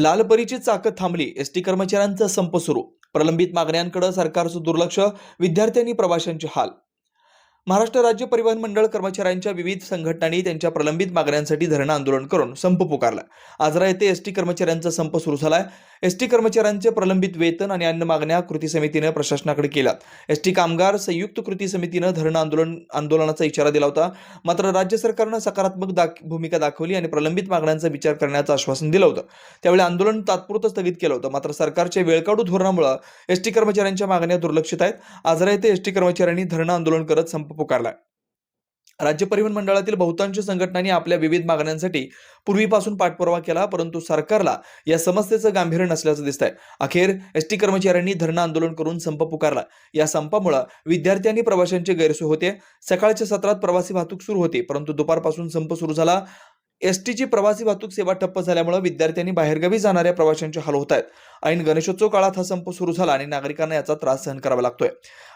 लालपरीची चाकं थांबली. एसटी कर्मचाऱ्यांचा संप सुरू. प्रलंबित मागण्यांकडे सरकारचं दुर्लक्ष विद्यार्थ्यांनी प्रवाशांचे हाल. महाराष्ट्र राज्य परिवहन मंडळ कर्मचाऱ्यांच्या विविध संघटनांनी त्यांच्या प्रलंबित मागण्यांसाठी धरणं आंदोलन करून संप पुकारला. आजरा येथे एसटी कर्मचाऱ्यांचा संप सुरू झालाय. एसटी कर्मचाऱ्यांचे प्रलंबित वेतन आणि अन्य मागण्या कृती समितीनं प्रशासनाकडे केल्या. एसटी कामगार संयुक्त कृती समितीनं धरणं आंदोलन आंदोलनाचा इशारा दिला होता. मात्र राज्य सरकारनं सकारात्मक दाख भूमिका दाखवली आणि प्रलंबित मागण्यांचा विचार करण्याचं आश्वासन दिलं होतं. त्यावेळी आंदोलन तात्पुरतं स्थगित केलं होतं. मात्र सरकारच्या वेळकाडू धोरणामुळे एसटी कर्मचाऱ्यांच्या मागण्या दुर्लक्षित आहेत. आजरा येथे एसटी कर्मचाऱ्यांनी धरणं आंदोलन करत संप पुकारला राज्य परिवहन मंडळातील बहुतांश संघटनांनी आपल्या विविध मागण्यांसाठी पूर्वीपासून पाठपुरावा केला परंतु सरकारला या समस्येचं गांभीर्य नसल्याचं दिसतंय. अखेर एसटी कर्मचाऱ्यांनी धरणं आंदोलन करून संप पुकारला. या संपामुळे विद्यार्थ्यांनी प्रवाशांची गैरसोय होते. सकाळच्या सत्रात प्रवासी वाहतूक सुरू होती परंतु दुपारपासून संप सुरू झाला. एसटीची प्रवासी वाहतूक सेवा ठप्प झाल्यामुळे विद्यार्थ्यांनी बाहेरगावी जाणाऱ्या प्रवाशांचे हाल होत आहेत. ऐन गणेशोत्सव काळात हा संप सुरू झाला आणि नागरिकांना याचा त्रास सहन करावा लागतोय.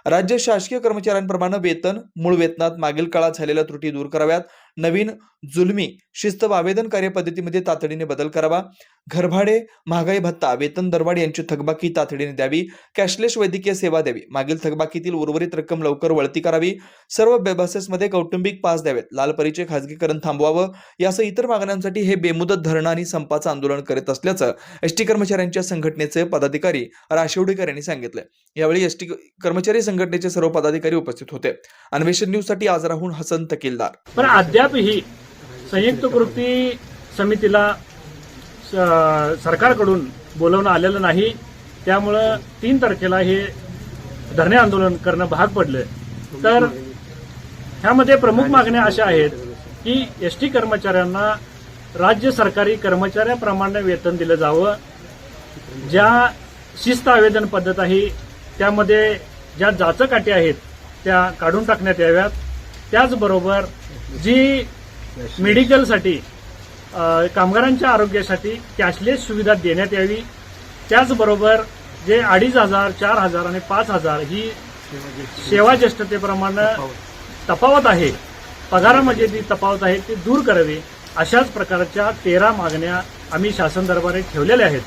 राज्य शासकीय कर्मचाऱ्यांप्रमाणे वेतन मूळ वेतनात मागील काळात झालेल्या त्रुटी दूर कराव्यात. नवीन जुलमी शिस्त व आवेदन कार्यपद्धतीमध्ये तातडीने बदल करावा. घरभाडे महागाई भत्ता वेतन दरवाढ यांची थकबाकी तातडीने द्यावी. कॅशलेस वैद्यकीय सेवा द्यावी. मागील थकबाकीतील उर्वरित रक्कम लवकर वळती करावी. सर्व बे- बसेसमध्ये कौटुंबिक पास द्यावेत. लालपरीचे खासगीकरण थांबवावं. यासह इतर मागण्यांसाठी हे बेमुदत धरणं आणि संपाचं आंदोलन करीत असल्याचं एसटी कर्मचाऱ्यांच्या संघटनेचे पदाधिकारी राशिवडेकर यांनी सांगितलं यावेळी एसटी कर्मचारी संघटनेचे सर्व पदाधिकारी उपस्थित होते. अन्वेषण न्यूजसाठी आजराहून हसन तकीलदार पण अद्यापही संयुक्त कृती समितीला सरकारकडून बोलवणं आलेलं नाही. त्यामुळं तीन तारखेला हे धरणे आंदोलन करणं भाग पडलं तर ह्यामध्ये प्रमुख मागण्या अशा आहेत की एस टी कर्मचाऱ्यांना राज्य सरकारी कर्मचाऱ्याप्रमाणे वेतन दिलं जावं. ज्या शिस्त आवेदन पद्धत आहे त्यामध्ये ज्या जाचकाठी आहेत त्या काढून टाकण्यात याव्यात. त्याचबरोबर जी मेडिकलसाठी कामगारांच्या आरोग्यासाठी कॅशलेस सुविधा देण्यात यावी. त्याचबरोबर जे अडीच हजार चार हजार आणि पाच हजार ही सेवा ज्येष्ठतेप्रमाणे तफावत आहे पगारामध्ये म्हणजे जी तफावत आहे ती दूर करावी अशाच प्रकारच्या तेरा मागण्या आम्ही शासन दरबारे ठेवलेल्या आहेत.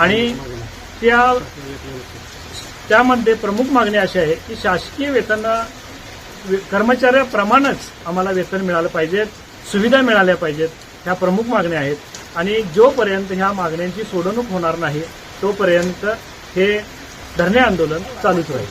आणि त्या त्यामध्ये प्रमुख मागणी अशी आहे की शासकीय वेतन कर्मचाऱ्याप्रमाणेच आम्हाला वेतन मिळालं पाहिजे सुविधा मिळाल्या पाहिजेत ह्या प्रमुख मागण्या आहेत. आणि जोपर्यंत ह्या मागण्यांची सोडवणूक होणार नाही तोपर्यंत हे धरणे आंदोलन चालूच राहील.